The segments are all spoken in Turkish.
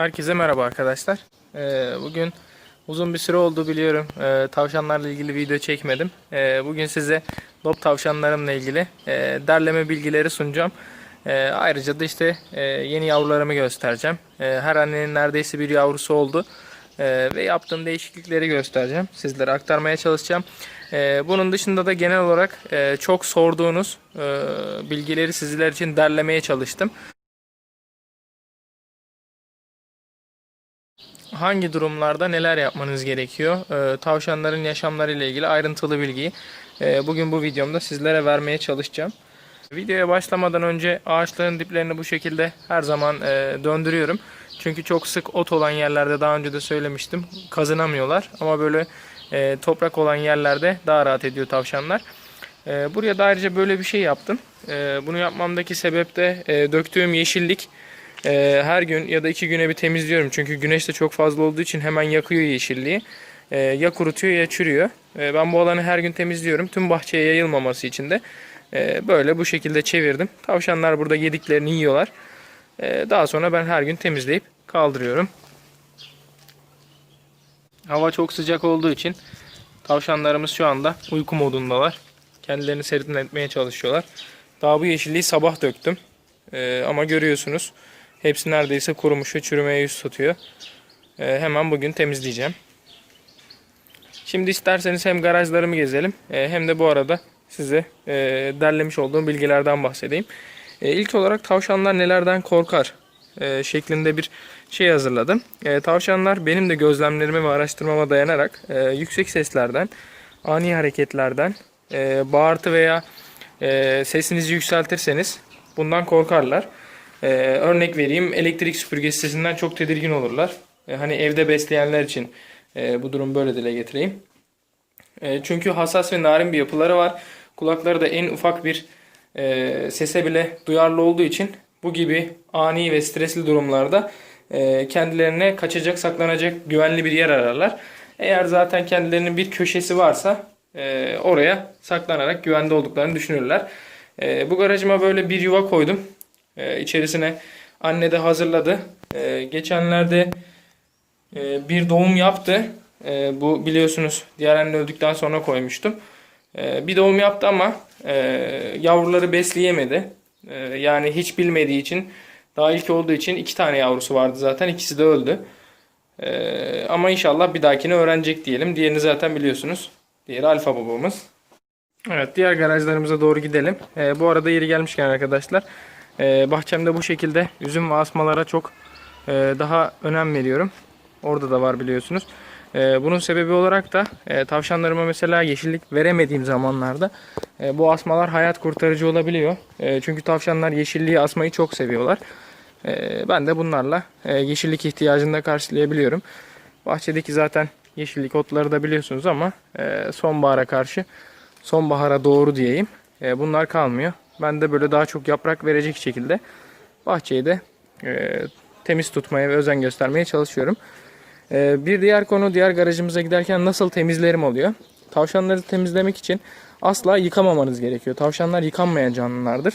Herkese merhaba arkadaşlar. Ee, bugün uzun bir süre oldu biliyorum. Ee, tavşanlarla ilgili video çekmedim. Ee, bugün size lob tavşanlarımla ilgili e, derleme bilgileri sunacağım. Ee, ayrıca da işte e, yeni yavrularımı göstereceğim. Ee, her annenin neredeyse bir yavrusu oldu. Ee, ve yaptığım değişiklikleri göstereceğim. Sizlere aktarmaya çalışacağım. Ee, bunun dışında da genel olarak e, çok sorduğunuz e, bilgileri sizler için derlemeye çalıştım. Hangi durumlarda neler yapmanız gerekiyor? Ee, tavşanların yaşamları ile ilgili ayrıntılı bilgiyi e, bugün bu videomda sizlere vermeye çalışacağım. Videoya başlamadan önce ağaçların diplerini bu şekilde her zaman e, döndürüyorum. Çünkü çok sık ot olan yerlerde daha önce de söylemiştim kazınamıyorlar. Ama böyle e, toprak olan yerlerde daha rahat ediyor tavşanlar. E, buraya da ayrıca böyle bir şey yaptım. E, bunu yapmamdaki sebep de e, döktüğüm yeşillik ee, her gün ya da iki güne bir temizliyorum. Çünkü güneş de çok fazla olduğu için hemen yakıyor yeşilliği. Ee, ya kurutuyor ya çürüyor. Ee, ben bu alanı her gün temizliyorum. Tüm bahçeye yayılmaması için de e, böyle bu şekilde çevirdim. Tavşanlar burada yediklerini yiyorlar. Ee, daha sonra ben her gün temizleyip kaldırıyorum. Hava çok sıcak olduğu için tavşanlarımız şu anda uyku modundalar. Kendilerini serinletmeye çalışıyorlar. Daha bu yeşilliği sabah döktüm. Ee, ama görüyorsunuz hepsi neredeyse kurumuş ve çürümeye yüz tutuyor. Ee, hemen bugün temizleyeceğim. Şimdi isterseniz hem garajlarımı gezelim e, hem de bu arada size e, derlemiş olduğum bilgilerden bahsedeyim. E, ilk olarak tavşanlar nelerden korkar e, şeklinde bir şey hazırladım. E, tavşanlar benim de gözlemlerime ve araştırmama dayanarak e, yüksek seslerden, ani hareketlerden, e, bağırtı veya e, sesinizi yükseltirseniz bundan korkarlar. Ee, örnek vereyim elektrik süpürgesi sesinden çok tedirgin olurlar. Ee, hani evde besleyenler için e, bu durum böyle dile getireyim. E, çünkü hassas ve narin bir yapıları var. Kulakları da en ufak bir e, sese bile duyarlı olduğu için bu gibi ani ve stresli durumlarda e, kendilerine kaçacak, saklanacak güvenli bir yer ararlar. Eğer zaten kendilerinin bir köşesi varsa e, oraya saklanarak güvende olduklarını düşünürler. E, bu garajıma böyle bir yuva koydum. E, içerisine anne de hazırladı. E, geçenlerde e, bir doğum yaptı. E, bu biliyorsunuz diğer anne öldükten sonra koymuştum. Bir doğum yaptı ama e, yavruları besleyemedi. Yani hiç bilmediği için daha ilk olduğu için iki tane yavrusu vardı zaten. ikisi de öldü. Ama inşallah bir dahakini öğrenecek diyelim. Diğerini zaten biliyorsunuz. Diğeri alfa babamız. Evet diğer garajlarımıza doğru gidelim. Ee, bu arada yeri gelmişken arkadaşlar e, bahçemde bu şekilde üzüm ve asmalara çok e, daha önem veriyorum. Orada da var biliyorsunuz. E, bunun sebebi olarak da e, tavşanlarıma mesela yeşillik veremediğim zamanlarda e, bu asmalar hayat kurtarıcı olabiliyor. Çünkü tavşanlar yeşilliği asmayı çok seviyorlar. Ben de bunlarla yeşillik ihtiyacını da karşılayabiliyorum. Bahçedeki zaten yeşillik otları da biliyorsunuz ama sonbahara karşı sonbahara doğru diyeyim. Bunlar kalmıyor. Ben de böyle daha çok yaprak verecek şekilde bahçeyi de e, temiz tutmaya ve özen göstermeye çalışıyorum. E, bir diğer konu diğer garajımıza giderken nasıl temizlerim oluyor. Tavşanları temizlemek için asla yıkamamanız gerekiyor. Tavşanlar yıkanmayan canlılardır.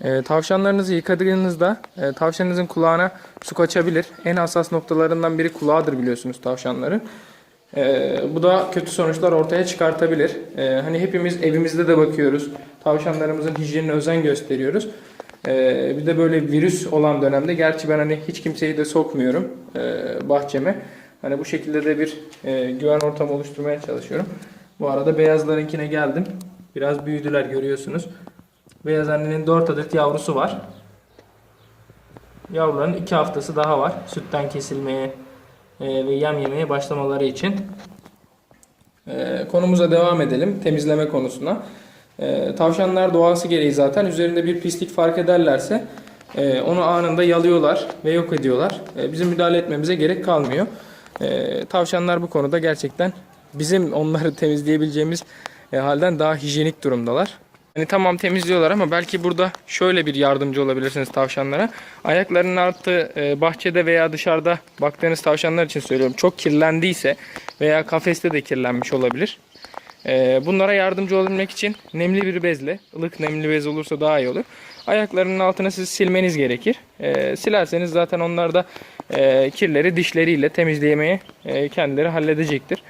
E, tavşanlarınızı yıkadığınızda e, tavşanınızın kulağına su kaçabilir. En hassas noktalarından biri kulağıdır biliyorsunuz tavşanların. Ee, bu da kötü sonuçlar ortaya çıkartabilir. Ee, hani hepimiz evimizde de bakıyoruz. Tavşanlarımızın hijyenine özen gösteriyoruz. Ee, bir de böyle virüs olan dönemde gerçi ben hani hiç kimseyi de sokmuyorum e, bahçeme. Hani bu şekilde de bir e, güven ortamı oluşturmaya çalışıyorum. Bu arada beyazlarınkine geldim. Biraz büyüdüler görüyorsunuz. Beyaz annenin 4 adet yavrusu var. Yavruların 2 haftası daha var. Sütten kesilmeye e, ve yem yemeye başlamaları için. E, konumuza devam edelim. Temizleme konusuna. E, tavşanlar doğası gereği zaten üzerinde bir pislik fark ederlerse e, onu anında yalıyorlar ve yok ediyorlar. Bizim müdahale etmemize gerek kalmıyor. Tavşanlar bu konuda gerçekten bizim onları temizleyebileceğimiz halden daha hijyenik durumdalar. Hani tamam temizliyorlar ama belki burada şöyle bir yardımcı olabilirsiniz tavşanlara. Ayaklarının altı e, bahçede veya dışarıda baktığınız tavşanlar için söylüyorum. Çok kirlendiyse veya kafeste de kirlenmiş olabilir. E, bunlara yardımcı olabilmek için nemli bir bezle, ılık nemli bez olursa daha iyi olur. Ayaklarının altını siz silmeniz gerekir. E, silerseniz zaten onlar da kirleri dişleriyle temizlemeye e, kendileri halledecektir.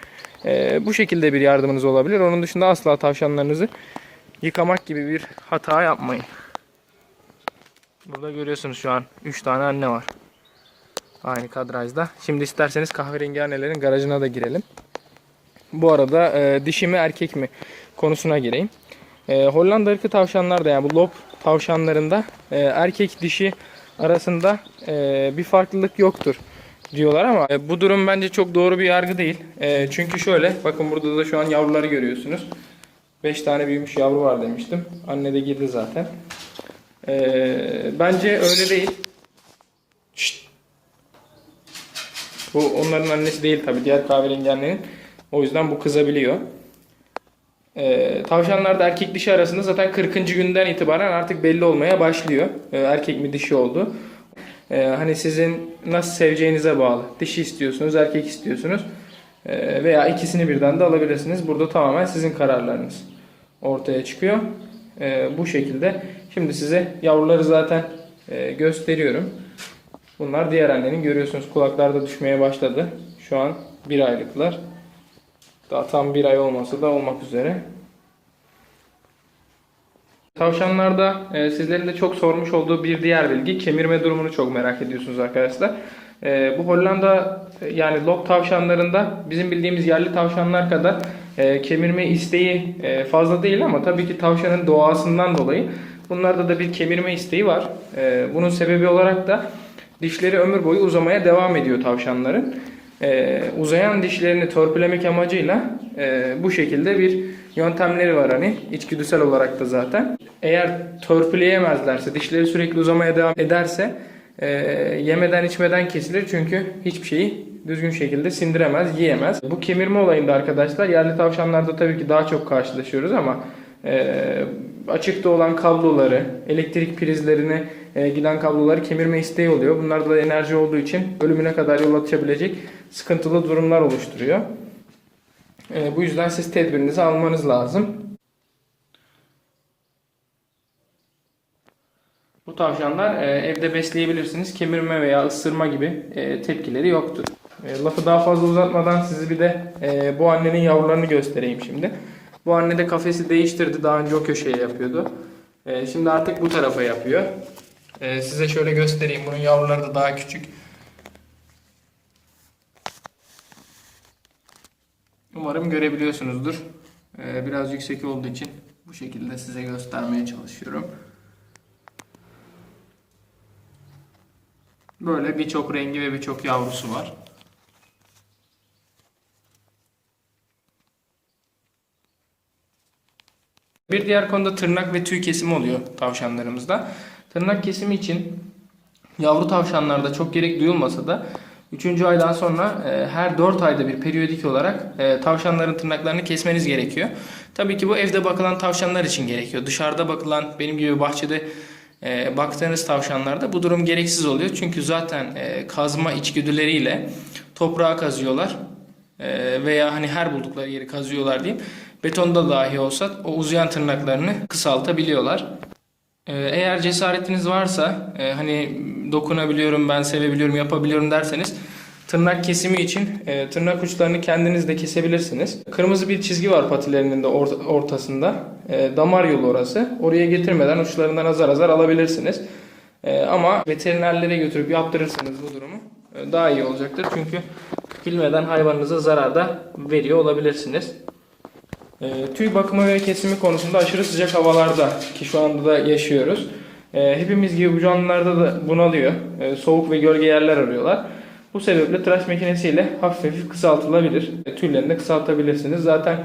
Bu şekilde bir yardımınız olabilir. Onun dışında asla tavşanlarınızı yıkamak gibi bir hata yapmayın. Burada görüyorsunuz şu an 3 tane anne var. Aynı kadrajda. Şimdi isterseniz kahverengi annelerin garajına da girelim. Bu arada e, dişi mi erkek mi konusuna gireyim. E, Hollanda ırkı tavşanlarda yani bu lob tavşanlarında e, erkek dişi arasında e, bir farklılık yoktur diyorlar ama e, bu durum bence çok doğru bir yargı değil. E, çünkü şöyle bakın burada da şu an yavruları görüyorsunuz. 5 tane büyümüş yavru var demiştim. Anne de girdi zaten. E, bence öyle değil. Şşt. Bu onların annesi değil tabi diğer kahverengi annenin. O yüzden bu kızabiliyor. Ee, tavşanlarda erkek dişi arasında zaten 40. günden itibaren artık belli olmaya başlıyor. Ee, erkek mi dişi oldu. Ee, hani sizin nasıl seveceğinize bağlı. Dişi istiyorsunuz, erkek istiyorsunuz. Ee, veya ikisini birden de alabilirsiniz. Burada tamamen sizin kararlarınız ortaya çıkıyor. Ee, bu şekilde. Şimdi size yavruları zaten e, gösteriyorum. Bunlar diğer annenin görüyorsunuz kulaklarda düşmeye başladı. Şu an bir aylıklar. Daha tam bir ay olmasa da olmak üzere. Tavşanlarda e, sizlerin de çok sormuş olduğu bir diğer bilgi kemirme durumunu çok merak ediyorsunuz arkadaşlar. E, bu Hollanda e, yani lob tavşanlarında bizim bildiğimiz yerli tavşanlar kadar e, kemirme isteği e, fazla değil ama tabii ki tavşanın doğasından dolayı bunlarda da bir kemirme isteği var. E, bunun sebebi olarak da dişleri ömür boyu uzamaya devam ediyor tavşanların. Ee, uzayan dişlerini törpülemek amacıyla e, bu şekilde bir yöntemleri var hani içgüdüsel olarak da zaten. Eğer törpüleyemezlerse, dişleri sürekli uzamaya devam ederse e, yemeden içmeden kesilir çünkü hiçbir şeyi düzgün şekilde sindiremez, yiyemez. Bu kemirme olayında arkadaşlar yerli tavşanlarda tabii ki daha çok karşılaşıyoruz ama e, açıkta olan kabloları, elektrik prizlerine e, giden kabloları kemirme isteği oluyor. Bunlarda da enerji olduğu için ölümüne kadar yol açabilecek sıkıntılı durumlar oluşturuyor. E, bu yüzden siz tedbirinizi almanız lazım. Tavşanlar e, evde besleyebilirsiniz. Kemirme veya ısırma gibi e, tepkileri yoktur. E, lafı daha fazla uzatmadan sizi bir de bu annenin yavrularını göstereyim şimdi. Bu anne de kafesi değiştirdi. Daha önce o köşeye yapıyordu. Şimdi artık bu tarafa yapıyor. Size şöyle göstereyim. Bunun yavruları da daha küçük. Umarım görebiliyorsunuzdur. Biraz yüksek olduğu için bu şekilde size göstermeye çalışıyorum. Böyle birçok rengi ve birçok yavrusu var. Bir diğer konuda tırnak ve tüy kesimi oluyor tavşanlarımızda. Tırnak kesimi için yavru tavşanlarda çok gerek duyulmasa da 3. aydan sonra e, her 4 ayda bir periyodik olarak e, tavşanların tırnaklarını kesmeniz gerekiyor. Tabii ki bu evde bakılan tavşanlar için gerekiyor. Dışarıda bakılan benim gibi bahçede e, baktığınız tavşanlarda bu durum gereksiz oluyor. Çünkü zaten e, kazma içgüdüleriyle toprağa kazıyorlar e, veya hani her buldukları yeri kazıyorlar diyeyim. Betonda dahi olsa o uzayan tırnaklarını kısaltabiliyorlar. Ee, Eğer cesaretiniz varsa e, hani dokunabiliyorum ben sevebiliyorum yapabiliyorum derseniz tırnak kesimi için e, tırnak uçlarını kendiniz de kesebilirsiniz. Kırmızı bir çizgi var patilerinin de ort- ortasında. E, damar yolu orası. Oraya getirmeden uçlarından azar azar alabilirsiniz. E, ama veterinerlere götürüp yaptırırsanız bu durumu e, daha iyi olacaktır. Çünkü bilmeden hayvanınıza zarar da veriyor olabilirsiniz. E, tüy bakımı ve kesimi konusunda aşırı sıcak havalarda ki şu anda da yaşıyoruz. E, hepimiz gibi bu canlılarda da bunalıyor. E, soğuk ve gölge yerler arıyorlar. Bu sebeple tıraş makinesiyle hafif hafif kısaltılabilir. E, tüylerini de kısaltabilirsiniz. Zaten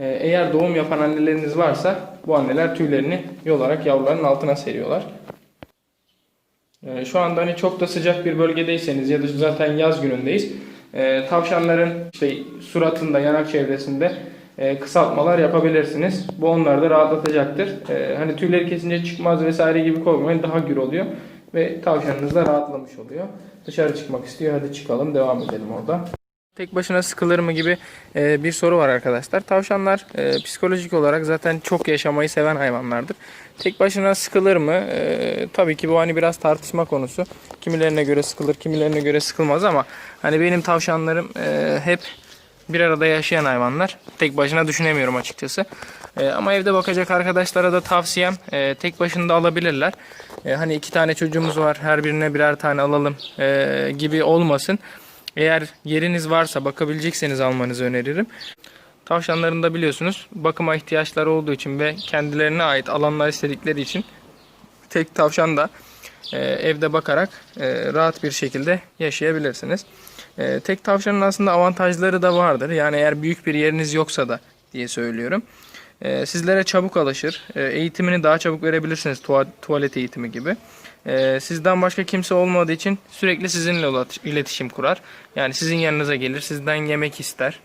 e, eğer doğum yapan anneleriniz varsa bu anneler tüylerini yolarak yavruların altına seriyorlar. E, şu anda hani çok da sıcak bir bölgedeyseniz ya da zaten yaz günündeyiz. Tavşanların işte suratında, yanak çevresinde kısaltmalar yapabilirsiniz. Bu onları da rahatlatacaktır. Hani tüyleri kesince çıkmaz vesaire gibi korkmayın. Daha gür oluyor ve tavşanınız da rahatlamış oluyor. Dışarı çıkmak istiyor. Hadi çıkalım devam edelim orada. Tek başına sıkılır mı gibi e, bir soru var arkadaşlar. Tavşanlar e, psikolojik olarak zaten çok yaşamayı seven hayvanlardır. Tek başına sıkılır mı? E, tabii ki bu hani biraz tartışma konusu. Kimilerine göre sıkılır, kimilerine göre sıkılmaz ama hani benim tavşanlarım hep bir arada yaşayan hayvanlar. Tek başına düşünemiyorum açıkçası. E, ama evde bakacak arkadaşlara da tavsiyem e, tek başına alabilirler. E, hani iki tane çocuğumuz var her birine birer tane alalım e, gibi olmasın. Eğer yeriniz varsa bakabilecekseniz almanızı öneririm. Tavşanların da biliyorsunuz bakıma ihtiyaçları olduğu için ve kendilerine ait alanlar istedikleri için tek tavşan da e, evde bakarak e, rahat bir şekilde yaşayabilirsiniz. E, tek tavşanın aslında avantajları da vardır. Yani eğer büyük bir yeriniz yoksa da diye söylüyorum. E, sizlere çabuk alışır. E, eğitimini daha çabuk verebilirsiniz. Tuva- tuvalet eğitimi gibi. E, sizden başka kimse olmadığı için sürekli sizinle iletişim kurar. Yani sizin yanınıza gelir, sizden yemek ister.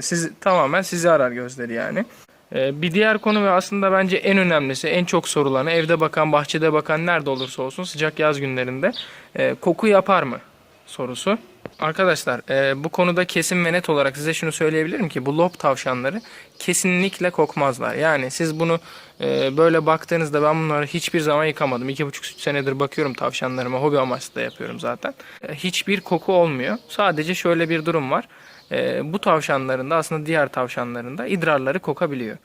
Siz tamamen sizi arar gözleri yani. Bir diğer konu ve aslında bence en önemlisi, en çok sorulanı evde bakan, bahçede bakan nerede olursa olsun sıcak yaz günlerinde e, koku yapar mı sorusu. Arkadaşlar e, bu konuda kesin ve net olarak size şunu söyleyebilirim ki bu lob tavşanları kesinlikle kokmazlar. Yani siz bunu e, böyle baktığınızda ben bunları hiçbir zaman yıkamadım. İki buçuk senedir bakıyorum tavşanlarıma. Hobi amaçlı da yapıyorum zaten. E, hiçbir koku olmuyor. Sadece şöyle bir durum var. E, bu tavşanların da aslında diğer tavşanların da idrarları kokabiliyor.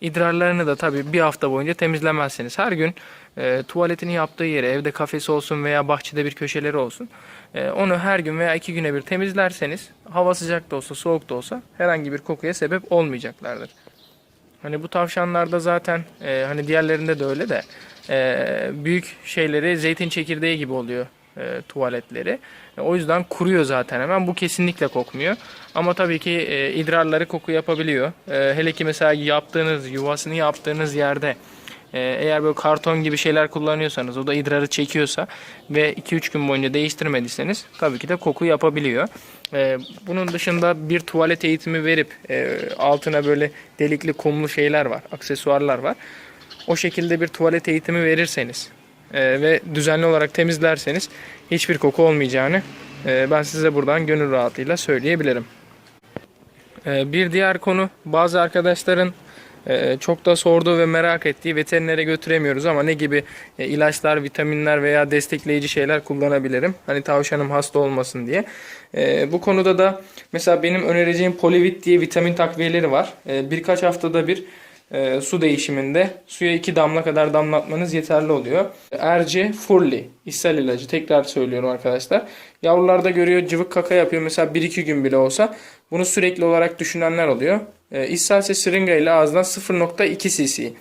İdrarlarını da tabii bir hafta boyunca temizlemezseniz her gün e, tuvaletini yaptığı yere evde kafesi olsun veya bahçede bir köşeleri olsun onu her gün veya iki güne bir temizlerseniz hava sıcak da olsa soğuk da olsa herhangi bir kokuya sebep olmayacaklardır. Hani bu tavşanlarda zaten e, hani diğerlerinde de öyle de e, büyük şeyleri zeytin çekirdeği gibi oluyor e, tuvaletleri. O yüzden kuruyor zaten hemen. Bu kesinlikle kokmuyor. Ama tabii ki idrarları koku yapabiliyor. Hele ki mesela yaptığınız yuvasını yaptığınız yerde eğer böyle karton gibi şeyler kullanıyorsanız o da idrarı çekiyorsa ve 2-3 gün boyunca değiştirmediyseniz tabii ki de koku yapabiliyor. E, bunun dışında bir tuvalet eğitimi verip e, altına böyle delikli kumlu şeyler var, aksesuarlar var. O şekilde bir tuvalet eğitimi verirseniz e, ve düzenli olarak temizlerseniz hiçbir koku olmayacağını e, ben size buradan gönül rahatlığıyla söyleyebilirim. Bir diğer konu bazı arkadaşların çok da sorduğu ve merak ettiği veterinere götüremiyoruz ama ne gibi e, ilaçlar, vitaminler veya destekleyici şeyler kullanabilirim? Hani tavşanım hasta olmasın diye. E, bu konuda da mesela benim önereceğim Polivit diye vitamin takviyeleri var. E, birkaç haftada bir e, su değişiminde suya 2 damla kadar damlatmanız yeterli oluyor. Erce Furli ishal ilacı tekrar söylüyorum arkadaşlar. Yavrularda görüyor cıvık kaka yapıyor mesela 1-2 gün bile olsa bunu sürekli olarak düşünenler oluyor. E, ishalse şırınga ile ağızdan 0.2 cc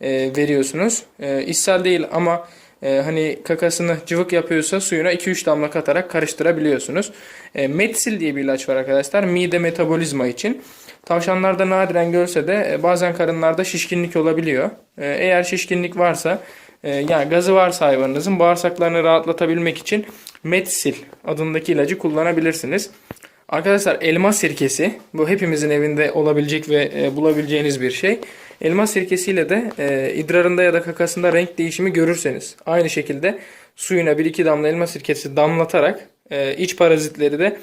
e, veriyorsunuz. E, ishal değil ama e, hani kakasını cıvık yapıyorsa suyuna 2-3 damla katarak karıştırabiliyorsunuz. E, Metsil diye bir ilaç var arkadaşlar. Mide metabolizma için. Tavşanlarda nadiren görse de e, bazen karınlarda şişkinlik olabiliyor. E, eğer şişkinlik varsa e, yani gazı varsa hayvanınızın bağırsaklarını rahatlatabilmek için Metsil adındaki ilacı kullanabilirsiniz. Arkadaşlar elma sirkesi bu hepimizin evinde olabilecek ve bulabileceğiniz bir şey. Elma sirkesiyle de idrarında ya da kakasında renk değişimi görürseniz aynı şekilde suyuna 1-2 damla elma sirkesi damlatarak iç parazitleri de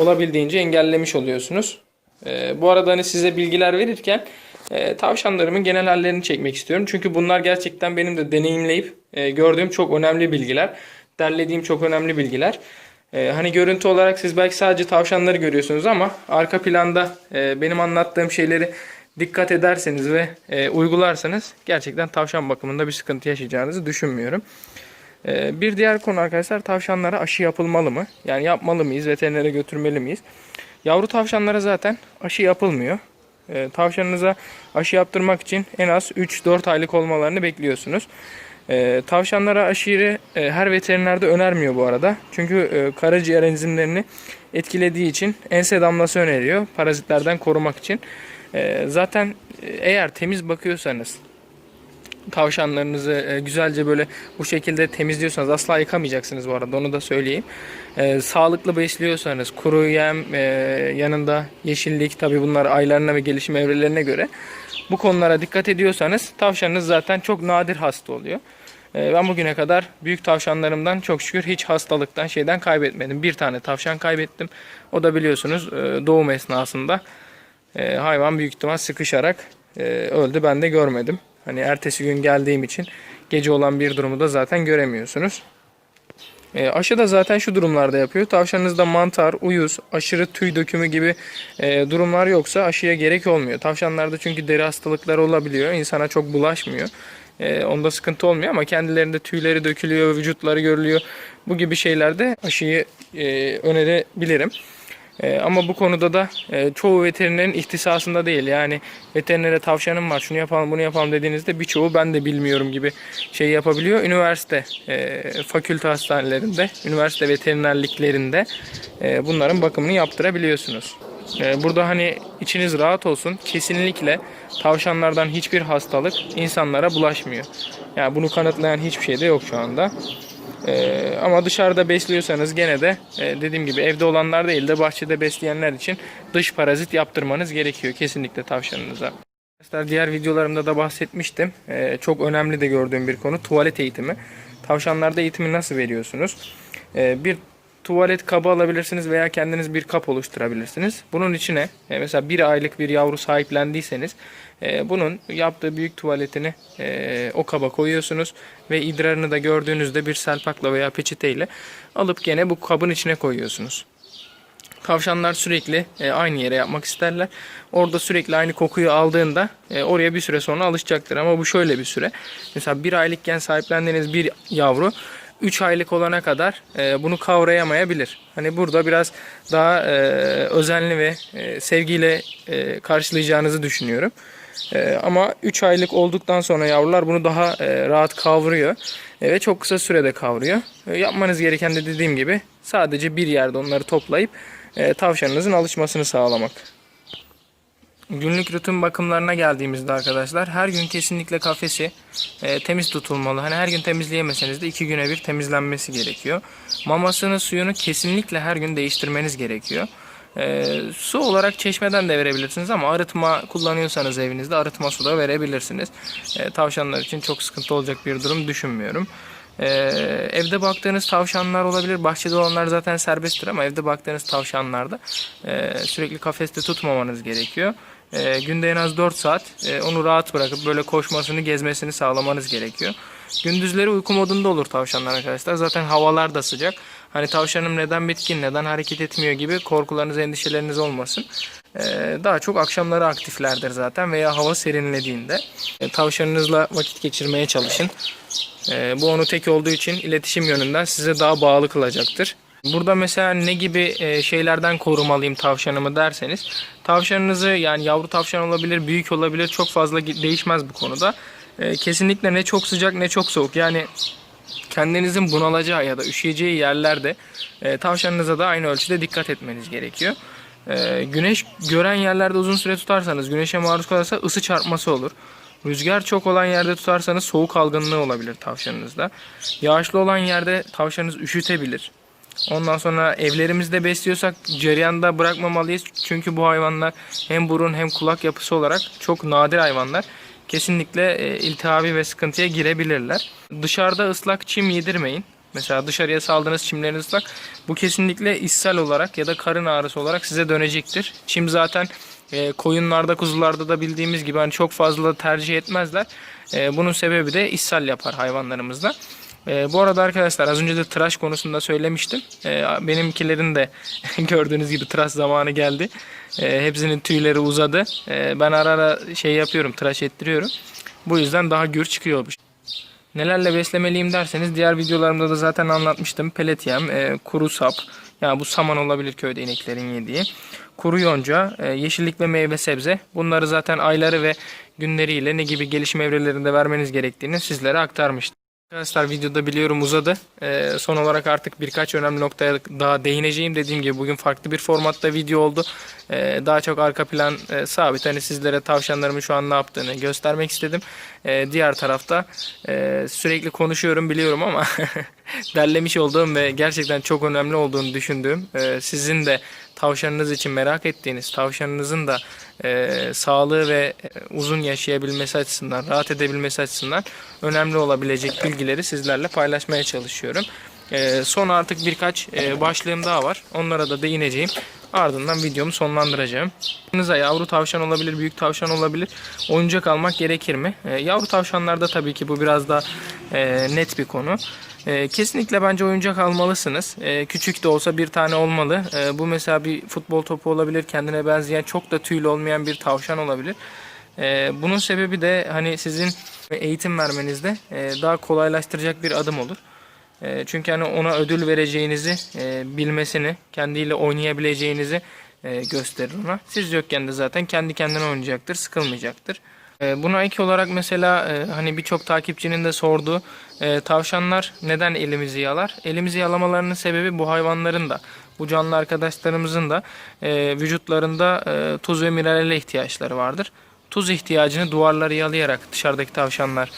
olabildiğince engellemiş oluyorsunuz. E, bu arada hani size bilgiler verirken e, tavşanlarımın genel hallerini çekmek istiyorum. Çünkü bunlar gerçekten benim de deneyimleyip e, gördüğüm çok önemli bilgiler. Derlediğim çok önemli bilgiler. E, hani görüntü olarak siz belki sadece tavşanları görüyorsunuz ama arka planda e, benim anlattığım şeyleri dikkat ederseniz ve e, uygularsanız gerçekten tavşan bakımında bir sıkıntı yaşayacağınızı düşünmüyorum. E, bir diğer konu arkadaşlar tavşanlara aşı yapılmalı mı? Yani yapmalı mıyız? Veterinere götürmeli miyiz? Yavru tavşanlara zaten aşı yapılmıyor. E, tavşanınıza aşı yaptırmak için en az 3-4 aylık olmalarını bekliyorsunuz. E, tavşanlara aşıyı e, her veterinerde önermiyor bu arada. Çünkü e, karaciğer enzimlerini etkilediği için ense damlası öneriyor parazitlerden korumak için. E, zaten eğer temiz bakıyorsanız tavşanlarınızı e, güzelce böyle bu şekilde temizliyorsanız asla yıkamayacaksınız bu arada onu da söyleyeyim. E, sağlıklı besliyorsanız kuru yem e, yanında yeşillik tabi bunlar aylarına ve gelişim evrelerine göre bu konulara dikkat ediyorsanız tavşanınız zaten çok nadir hasta oluyor. E, ben bugüne kadar büyük tavşanlarımdan çok şükür hiç hastalıktan şeyden kaybetmedim. Bir tane tavşan kaybettim. O da biliyorsunuz e, doğum esnasında e, hayvan büyük ihtimal sıkışarak e, öldü. Ben de görmedim. Hani ertesi gün geldiğim için gece olan bir durumu da zaten göremiyorsunuz. E, aşı da zaten şu durumlarda yapıyor. Tavşanınızda mantar, uyuz, aşırı tüy dökümü gibi e, durumlar yoksa aşıya gerek olmuyor. Tavşanlarda çünkü deri hastalıkları olabiliyor. İnsana çok bulaşmıyor. E, onda sıkıntı olmuyor ama kendilerinde tüyleri dökülüyor, vücutları görülüyor. Bu gibi şeylerde aşıyı e, önerebilirim. E, ama bu konuda da e, çoğu veterinerin ihtisasında değil. Yani veterinere tavşanım var şunu yapalım bunu yapalım dediğinizde birçoğu ben de bilmiyorum gibi şey yapabiliyor. Üniversite e, fakülte hastanelerinde, üniversite veterinerliklerinde e, bunların bakımını yaptırabiliyorsunuz. E, burada hani içiniz rahat olsun. Kesinlikle tavşanlardan hiçbir hastalık insanlara bulaşmıyor. Yani bunu kanıtlayan hiçbir şey de yok şu anda. Ee, ama dışarıda besliyorsanız gene de e, dediğim gibi evde olanlar değil de bahçede besleyenler için dış parazit yaptırmanız gerekiyor kesinlikle tavşanınıza. Arkadaşlar diğer videolarımda da bahsetmiştim. Ee, çok önemli de gördüğüm bir konu tuvalet eğitimi. Tavşanlarda eğitimi nasıl veriyorsunuz? Ee, bir tuvalet kabı alabilirsiniz veya kendiniz bir kap oluşturabilirsiniz. Bunun içine e, mesela bir aylık bir yavru sahiplendiyseniz e, bunun yaptığı büyük tuvaletini e, o kaba koyuyorsunuz ve idrarını da gördüğünüzde bir selpakla veya peçeteyle alıp gene bu kabın içine koyuyorsunuz. Tavşanlar sürekli aynı yere yapmak isterler. Orada sürekli aynı kokuyu aldığında oraya bir süre sonra alışacaktır. Ama bu şöyle bir süre. Mesela bir aylıkken sahiplendiğiniz bir yavru 3 aylık olana kadar e, bunu kavrayamayabilir. Hani burada biraz daha e, özenli ve e, sevgiyle e, karşılayacağınızı düşünüyorum. E, ama 3 aylık olduktan sonra yavrular bunu daha rahat kavruyor E, ve çok kısa sürede kavruyor. Yapmanız gereken de dediğim gibi sadece bir yerde onları toplayıp tavşanınızın alışmasını sağlamak. Günlük rutin bakımlarına geldiğimizde arkadaşlar her gün kesinlikle kafesi e, temiz tutulmalı. Hani her gün temizleyemeseniz de iki güne bir temizlenmesi gerekiyor. Mamasını suyunu kesinlikle her gün değiştirmeniz gerekiyor. E, su olarak çeşmeden de verebilirsiniz ama arıtma kullanıyorsanız evinizde arıtma su da verebilirsiniz. E, tavşanlar için çok sıkıntı olacak bir durum düşünmüyorum. Ee, evde baktığınız tavşanlar olabilir. Bahçede olanlar zaten serbesttir ama evde baktığınız tavşanlarda e, sürekli kafeste tutmamanız gerekiyor. E, günde en az 4 saat e, onu rahat bırakıp böyle koşmasını, gezmesini sağlamanız gerekiyor. Gündüzleri uyku modunda olur tavşanlar arkadaşlar. Zaten havalar da sıcak. Hani tavşanım neden bitkin, neden hareket etmiyor gibi korkularınız, endişeleriniz olmasın. Ee, daha çok akşamları aktiflerdir zaten veya hava serinlediğinde. E, tavşanınızla vakit geçirmeye çalışın. Ee, bu onu tek olduğu için iletişim yönünden size daha bağlı kılacaktır. Burada mesela ne gibi e, şeylerden korumalıyım tavşanımı derseniz tavşanınızı yani yavru tavşan olabilir, büyük olabilir çok fazla değişmez bu konuda. E, kesinlikle ne çok sıcak ne çok soğuk yani kendinizin bunalacağı ya da üşüyeceği yerlerde e, tavşanınıza da aynı ölçüde dikkat etmeniz gerekiyor. Güneş gören yerlerde uzun süre tutarsanız güneşe maruz kalırsa ısı çarpması olur. Rüzgar çok olan yerde tutarsanız soğuk algınlığı olabilir tavşanınızda. Yağışlı olan yerde tavşanınız üşütebilir. Ondan sonra evlerimizde besliyorsak cereyanda bırakmamalıyız. Çünkü bu hayvanlar hem burun hem kulak yapısı olarak çok nadir hayvanlar. Kesinlikle e, iltihabi ve sıkıntıya girebilirler. Dışarıda ıslak çim yedirmeyin. Mesela dışarıya saldığınız çimleriniz ıslak. Bu kesinlikle ishal olarak ya da karın ağrısı olarak size dönecektir. Çim zaten e, koyunlarda kuzularda da bildiğimiz gibi hani çok fazla tercih etmezler. E, bunun sebebi de ishal yapar hayvanlarımızda. E, bu arada arkadaşlar az önce de tıraş konusunda söylemiştim. E, benimkilerin de gördüğünüz gibi tıraş zamanı geldi. E, hepsinin tüyleri uzadı. E, ben ara ara şey yapıyorum tıraş ettiriyorum. Bu yüzden daha gür çıkıyormuş. Nelerle beslemeliyim derseniz diğer videolarımda da zaten anlatmıştım. Pelet yem, e, kuru sap, yani bu saman olabilir köyde ineklerin yediği. Kuru yonca, e, yeşillik ve meyve sebze. Bunları zaten ayları ve günleriyle ne gibi gelişim evrelerinde vermeniz gerektiğini sizlere aktarmıştım. Arkadaşlar videoda biliyorum uzadı. Ee, son olarak artık birkaç önemli noktaya daha değineceğim. Dediğim gibi bugün farklı bir formatta video oldu. Ee, daha çok arka plan e, sabit. Hani sizlere tavşanlarımın şu an ne yaptığını göstermek istedim. Ee, diğer tarafta e, sürekli konuşuyorum biliyorum ama derlemiş olduğum ve gerçekten çok önemli olduğunu düşündüğüm e, sizin de tavşanınız için merak ettiğiniz, tavşanınızın da e, sağlığı ve e, uzun yaşayabilmesi açısından, rahat edebilmesi açısından önemli olabilecek bilgileri sizlerle paylaşmaya çalışıyorum. E, son artık birkaç e, başlığım daha var. Onlara da değineceğim. Ardından videomu sonlandıracağım. Yanınıza yavru tavşan olabilir, büyük tavşan olabilir. Oyuncak almak gerekir mi? E, yavru tavşanlarda tabii ki bu biraz da e, net bir konu. E, kesinlikle bence oyuncak almalısınız. Küçük de olsa bir tane olmalı. Bu mesela bir futbol topu olabilir, kendine benzeyen çok da tüylü olmayan bir tavşan olabilir. Bunun sebebi de hani sizin eğitim vermenizde e, daha kolaylaştıracak bir adım olur. E, çünkü hani ona ödül vereceğinizi e, bilmesini, kendiyle oynayabileceğinizi e, gösterir ona. Siz yokken de zaten kendi kendine oynayacaktır, sıkılmayacaktır. E, buna ek olarak mesela e, hani birçok takipçinin de sorduğu tavşanlar neden elimizi yalar? Elimizi yalamalarının sebebi bu hayvanların da, bu canlı arkadaşlarımızın da vücutlarında tuz ve minerale ihtiyaçları vardır. Tuz ihtiyacını duvarları yalayarak dışarıdaki tavşanlar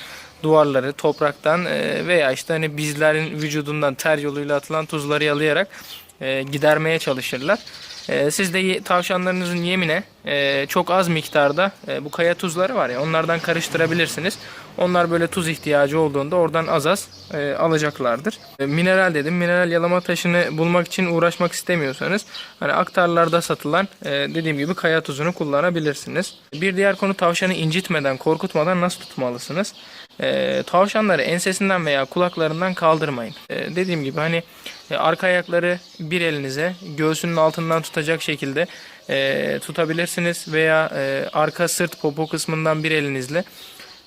duvarları topraktan e, veya işte hani bizlerin vücudundan ter yoluyla atılan tuzları yalayarak e, gidermeye çalışırlar. E, Siz de tavşanlarınızın yemine e, çok az miktarda bu kaya tuzları var ya onlardan karıştırabilirsiniz. Onlar böyle tuz ihtiyacı olduğunda oradan az az alacaklardır. Mineral dedim. Mineral yalama taşını bulmak için uğraşmak istemiyorsanız hani aktarlarda satılan dediğim gibi kaya tuzunu kullanabilirsiniz. Bir diğer konu tavşanı incitmeden, korkutmadan nasıl tutmalısınız? E, tavşanları ensesinden veya kulaklarından kaldırmayın. E, dediğim gibi hani e, arka ayakları bir elinize göğsünün altından tutacak şekilde e, tutabilirsiniz veya e, arka sırt popo kısmından bir elinizle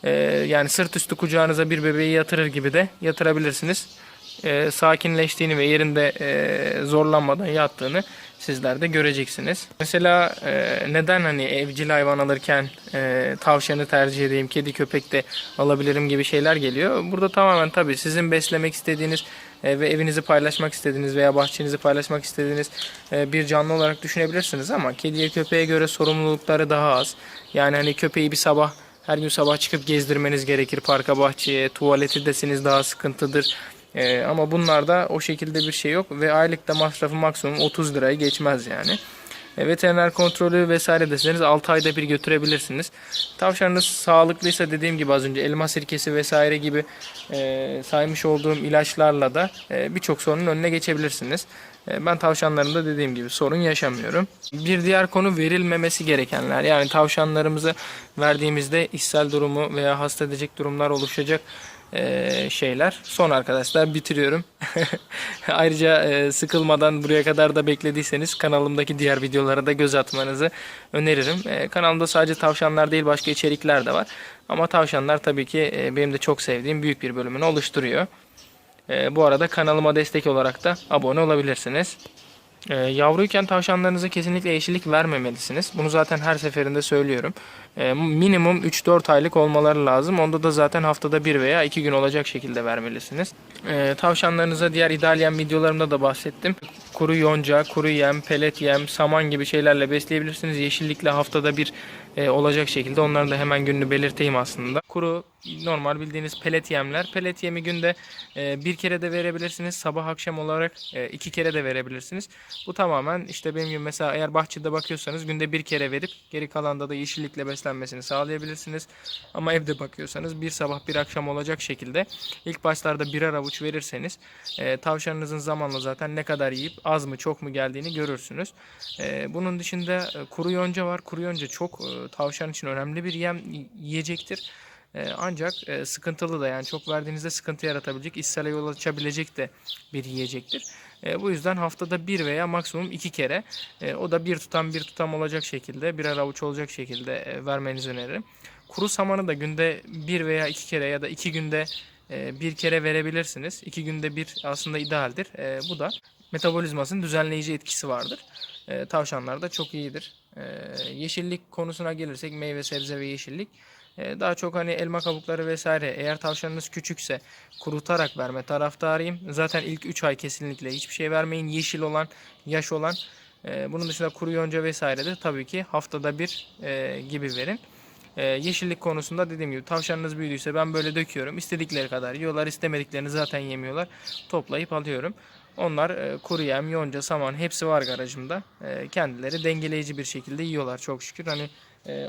e, yani sırt üstü kucağınıza bir bebeği yatırır gibi de yatırabilirsiniz. E, sakinleştiğini ve yerinde e, zorlanmadan yattığını sizler de göreceksiniz. Mesela e, neden hani evcil hayvan alırken e, tavşanı tercih edeyim, kedi köpek de alabilirim gibi şeyler geliyor. Burada tamamen tabii sizin beslemek istediğiniz e, ve evinizi paylaşmak istediğiniz veya bahçenizi paylaşmak istediğiniz e, bir canlı olarak düşünebilirsiniz ama kediye köpeğe göre sorumlulukları daha az. Yani hani köpeği bir sabah her gün sabah çıkıp gezdirmeniz gerekir parka bahçeye, tuvaleti deseniz daha sıkıntıdır. Ee, ama bunlarda o şekilde bir şey yok ve aylıkta masrafı maksimum 30 lirayı geçmez yani. E, veteriner kontrolü vesaire deseniz 6 ayda bir götürebilirsiniz. Tavşanınız sağlıklıysa dediğim gibi az önce elma sirkesi vesaire gibi e, saymış olduğum ilaçlarla da e, birçok sorunun önüne geçebilirsiniz. E, ben tavşanlarımda dediğim gibi sorun yaşamıyorum. Bir diğer konu verilmemesi gerekenler. Yani tavşanlarımızı verdiğimizde ishal durumu veya hasta edecek durumlar oluşacak e, şeyler. Son arkadaşlar bitiriyorum. Ayrıca e, sıkılmadan buraya kadar da beklediyseniz kanalımdaki diğer videolara da göz atmanızı öneririm. E, kanalımda sadece tavşanlar değil başka içerikler de var. Ama tavşanlar tabii ki e, benim de çok sevdiğim büyük bir bölümünü oluşturuyor. Bu arada kanalıma destek olarak da abone olabilirsiniz. E, yavruyken tavşanlarınıza kesinlikle yeşillik vermemelisiniz. Bunu zaten her seferinde söylüyorum. E, minimum 3-4 aylık olmaları lazım. Onda da zaten haftada bir veya iki gün olacak şekilde vermelisiniz. E, tavşanlarınıza diğer ideal yem videolarımda da bahsettim. Kuru yonca, kuru yem, pelet yem, saman gibi şeylerle besleyebilirsiniz. Yeşillikle haftada bir e, olacak şekilde. Onların da hemen gününü belirteyim aslında. Kuru normal bildiğiniz pelet yemler. Pelet yemi günde e, bir kere de verebilirsiniz. Sabah akşam olarak e, iki kere de verebilirsiniz. Bu tamamen işte benim gibi mesela eğer bahçede bakıyorsanız günde bir kere verip geri kalanda da yeşillikle beslenmesini sağlayabilirsiniz. Ama evde bakıyorsanız bir sabah bir akşam olacak şekilde ilk başlarda birer avuç verirseniz e, tavşanınızın zamanla zaten ne kadar yiyip az mı çok mu geldiğini görürsünüz. E, bunun dışında e, kuru yonca var. Kuru yonca çok e, tavşan için önemli bir yem yiyecektir. E, ancak e, sıkıntılı da yani çok verdiğinizde sıkıntı yaratabilecek, ishale yol açabilecek de bir yiyecektir. E, bu yüzden haftada bir veya maksimum iki kere e, o da bir tutam bir tutam olacak şekilde birer avuç olacak şekilde e, vermenizi öneririm. Kuru samanı da günde bir veya iki kere ya da iki günde e, bir kere verebilirsiniz. İki günde bir aslında idealdir. E, bu da metabolizmasının düzenleyici etkisi vardır. E, tavşanlar da çok iyidir. Yeşillik konusuna gelirsek meyve sebze ve yeşillik. E, daha çok hani elma kabukları vesaire eğer tavşanınız küçükse kurutarak verme taraftarıyım. Zaten ilk 3 ay kesinlikle hiçbir şey vermeyin. Yeşil olan, yaş olan. E, bunun dışında kuru yonca vesaire de tabii ki haftada bir e, gibi verin. E, yeşillik konusunda dediğim gibi tavşanınız büyüdüyse ben böyle döküyorum. İstedikleri kadar yiyorlar. istemediklerini zaten yemiyorlar. Toplayıp alıyorum. Onlar e, kuru yem, yonca, saman hepsi var garajımda. E, kendileri dengeleyici bir şekilde yiyorlar çok şükür. Hani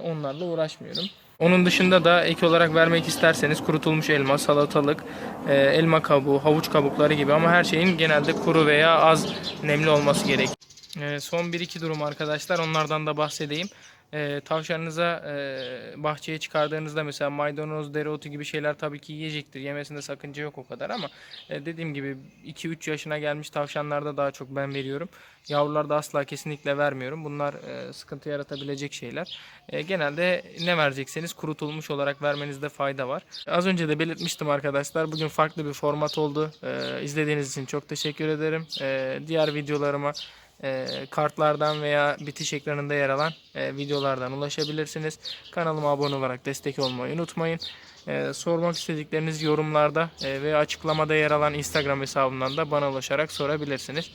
onlarla uğraşmıyorum. Onun dışında da ek olarak vermek isterseniz kurutulmuş elma, salatalık, e, elma kabuğu, havuç kabukları gibi ama her şeyin genelde kuru veya az nemli olması gerek. E, son 1-2 durum arkadaşlar onlardan da bahsedeyim. E, tavşanınıza e, bahçeye çıkardığınızda mesela maydanoz, dereotu gibi şeyler tabii ki yiyecektir. Yemesinde sakınca yok o kadar ama e, dediğim gibi 2-3 yaşına gelmiş tavşanlarda daha çok ben veriyorum. Yavrularda asla kesinlikle vermiyorum. Bunlar e, sıkıntı yaratabilecek şeyler. E, genelde ne verecekseniz kurutulmuş olarak vermenizde fayda var. Az önce de belirtmiştim arkadaşlar. Bugün farklı bir format oldu. E, izlediğiniz için çok teşekkür ederim. E, diğer videolarıma e, kartlardan veya bitiş ekranında yer alan e, videolardan ulaşabilirsiniz. Kanalıma abone olarak destek olmayı unutmayın. E, sormak istedikleriniz yorumlarda e, veya açıklamada yer alan Instagram hesabımdan da bana ulaşarak sorabilirsiniz.